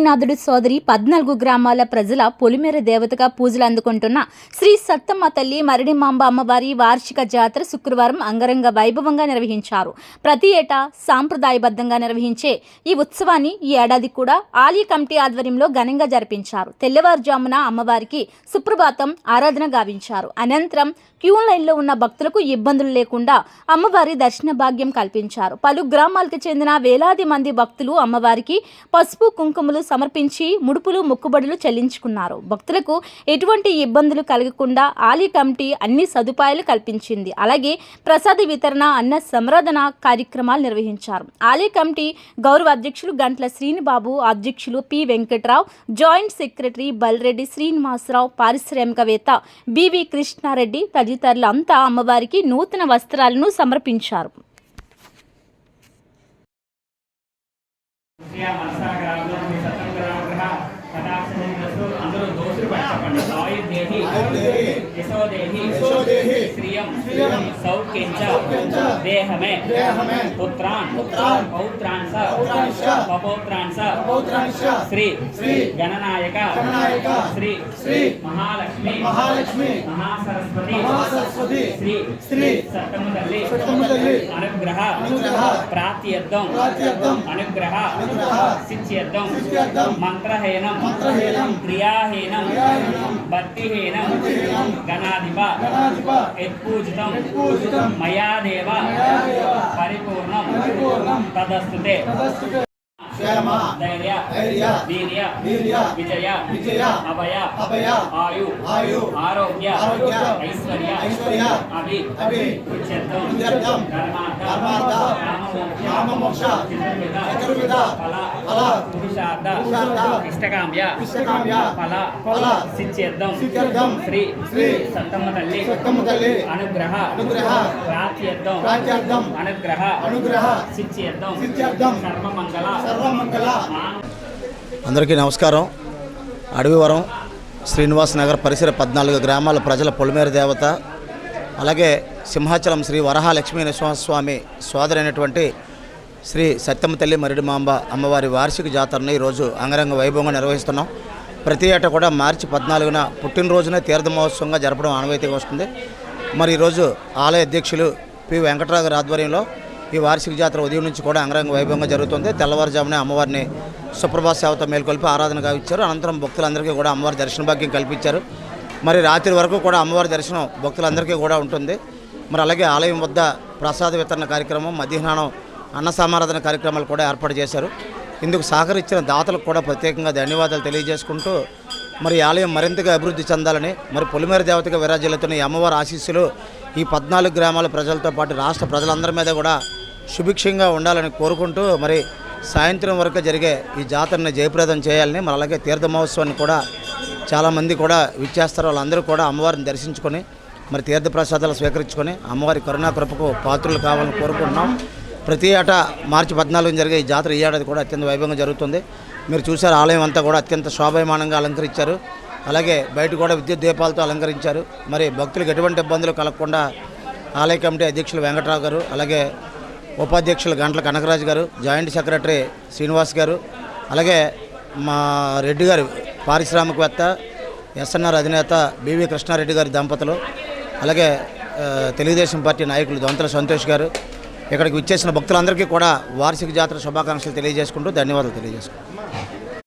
శ్రీనాథుడి సోదరి పద్నాలుగు గ్రామాల ప్రజల పొలిమేర దేవతగా పూజలు అందుకుంటున్న శ్రీ సత్తమ్మ తల్లి మరణిమాంబ అమ్మవారి వార్షిక జాతర శుక్రవారం అంగరంగ వైభవంగా నిర్వహించారు. ప్రతి ఏటా సాంప్రదాయబద్ధంగా నిర్వహించే ఈ ఉత్సవాన్ని ఈ ఏడాది కూడా ఆలయ కమిటీ ఆధ్వర్యంలో ఘనంగా జరిపించారు. తెల్లవారుజామున అమ్మవారికి సుప్రభాతం ఆరాధన గావించారు. అనంతరం క్యూ లైన్లో ఉన్న భక్తులకు ఇబ్బందులు లేకుండా అమ్మవారి దర్శన భాగ్యం కల్పించారు. పలు గ్రామాలకు చెందిన వేలాది మంది భక్తులు అమ్మవారికి పసుపు కుంకుమలు సమర్పించి ముడుపులు మొక్కుబడులు చెల్లించుకున్నారు. భక్తులకు ఎటువంటి ఇబ్బందులు కలగకుండా ఆలయ కమిటీ అన్ని సదుపాయాలు కల్పించింది. అలాగే ప్రసాద వితరణ అన్న సంరాధన కార్యక్రమాలు నిర్వహించారు. ఆలయ కమిటీ గౌరవ అధ్యక్షులు గంట్ల శ్రీనిబాబు అధ్యక్షులు P. Venkatrao joint secretary Balreddy Srinivasarao పారిశ్రామికవేత్త బివి కృష్ణారెడ్డి తదితరులు అంతా అమ్మవారికి నూతన వస్త్రాలను సమర్పించారు. విద్యా గ్రహ అందరూ सौख्यं च देहमे पुत्रान् पौत्रान् स पपौत्रान् स श्री गणनायक श्री श्री महालक्ष्मी महालक्ष्मी ಮಹಾಸರಸ್ವತಿ ಮಹಾಸರಸ್ವತಿ ಶ್ರೀ ಶ್ರೀ ಸಪ್ತಮದಲ್ಲಿ ಸಪ್ತಮದಲ್ಲಿ ಅನುಗ್ರಹ ಅನುಗ್ರಹ ಪ್ರಾತಿಯದ್ದಂ ಪ್ರಾತಿಯದ್ದಂ ಅನುಗ್ರಹ ಅನುಗ್ರಹ ಸಿಚ್ಯದ್ದಂ ಸಿಚ್ಯದ್ದಂ ಮಂತ್ರಹೇನಂ ಮಂತ್ರಹೇನಂ ಕ್ರಿಯಾಹೇನಂ భక్తిహీనం గణాధిప యత్పూజితం మయాదేవ పరిపూర్ణం తదస్తుతే క్షేమ ధైర్య ధైర్య వీర్య వీర్య విజయ విజయ అభయ అభయ ఆయు ఆయు ఆరోగ్య ఆరోగ్య ఐశ్వర్య ఐశ్వర్య అభి అభి ఉచ్యర్థం ఉచ్యర్థం ధర్మార్థ ధర్మార్థ కామమోక్ష చతుర్విధ ఫల ఫల పురుషార్థ పురుషార్థ ఇష్టకామ్య ఇష్టకామ్య ఫల ఫల సిద్ధ్యర్థం సిద్ధ్యర్థం శ్రీ శ్రీ సత్తమ్మ తల్లి సత్తమ్మ తల్లి అనుగ్రహ అనుగ్రహ ప్రాప్త్యర్థం ప్రాప్త్యర్థం అనుగ్రహ అనుగ్రహ సిద్ధ్యర్థం సిద్ధ్యర్థం సర్వమంగళ సర్వమంగళ అందరికీ నమస్కారం. అడవివరం శ్రీనివాస్ నగర్ పరిసర పద్నాలుగు గ్రామాల ప్రజల పొలిమేర దేవత అలాగే సింహాచలం శ్రీ వరహ లక్ష్మీ నరసింహస్వామి సోదరైనటువంటి శ్రీ సత్యమ్మ తల్లి మరిడి మాంబ అమ్మవారి వార్షిక జాతరను ఈరోజు అంగరంగ వైభవంగా నిర్వహిస్తున్నాం. ప్రతి ఏటా కూడా మార్చి పద్నాలుగున పుట్టినరోజునే తీర్థ మహోత్సవంగా జరపడం ఆనవాయితీగా వస్తుంది. మరి ఈరోజు ఆలయ అధ్యక్షులు పి. వెంకటరావు గారి ఆధ్వర్యంలో ఈ వార్షిక జాతర ఉదయం నుంచి కూడా అంగరంగ వైభవంగా జరుగుతుంది. తెల్లవారుజామునే అమ్మవారిని సుప్రభాత సేవతో మేల్కొల్పి ఆరాధనగా ఇచ్చారు అనంతరం భక్తులందరికీ కూడా అమ్మవారి దర్శన భాగ్యం కల్పించారు. మరి రాత్రి వరకు కూడా అమ్మవారి దర్శనం భక్తులందరికీ కూడా ఉంటుంది. మరి అలాగే ఆలయం వద్ద ప్రసాద వితరణ కార్యక్రమం మధ్యాహ్నం అన్న సమారాధన కార్యక్రమాలు కూడా ఏర్పాటు చేశారు. ఇందుకు సహకరించిన దాతలకు కూడా ప్రత్యేకంగా ధన్యవాదాలు తెలియజేసుకుంటూ మరి ఆలయం మరింతగా అభివృద్ధి చెందాలని మరి పొలిమేర దేవతగా విరాజిల్లుతున్న ఈ అమ్మవారి ఆశీస్సులు ఈ పద్నాలుగు గ్రామాల ప్రజలతో పాటు రాష్ట్ర ప్రజలందరి మీద కూడా సుభిక్షంగా ఉండాలని కోరుకుంటూ మరి సాయంత్రం వరకు జరిగే ఈ జాతరని జయప్రదం చేయాలని మరి అలాగే తీర్థ మహోత్సవాన్ని కూడా చాలామంది కూడా విచ్చేస్తారు. వాళ్ళందరూ కూడా అమ్మవారిని దర్శించుకొని మరి తీర్థ ప్రసాదాలు స్వీకరించుకొని అమ్మవారి కరుణాకృపకు పాత్రలు కావాలని కోరుకుంటున్నాం. ప్రతి ఏటా మార్చి పద్నాలుగున జరిగే ఈ జాతర ఈ ఏడాది కూడా అత్యంత వైభవంగా జరుగుతుంది. మీరు చూసారు ఆలయం అంతా కూడా అత్యంత శోభాయమానంగా అలంకరించారు. అలాగే బయట కూడా విద్యుత్ దీపాలతో అలంకరించారు. మరి భక్తులకు ఎటువంటి ఇబ్బందులు కలగకుండా ఆలయ కమిటీ అధ్యక్షులు వెంకట్రావు గారు అలాగే ఉపాధ్యక్షులు గంటల కనకరాజు గారు జాయింట్ సెక్రటరీ శ్రీనివాస్ గారు అలాగే మా రెడ్డి గారు పారిశ్రామికవేత్త ఎస్ఎన్ఆర్ అధినేత బివి కృష్ణారెడ్డి గారి దంపతులు అలాగే తెలుగుదేశం పార్టీ నాయకులు దొంతల సంతోష్ గారు. ఇక్కడికి విచ్చేసిన భక్తులందరికీ కూడా వార్షిక జాతర శుభాకాంక్షలు తెలియజేసుకుంటూ ధన్యవాదాలు తెలియజేసుకుంటాం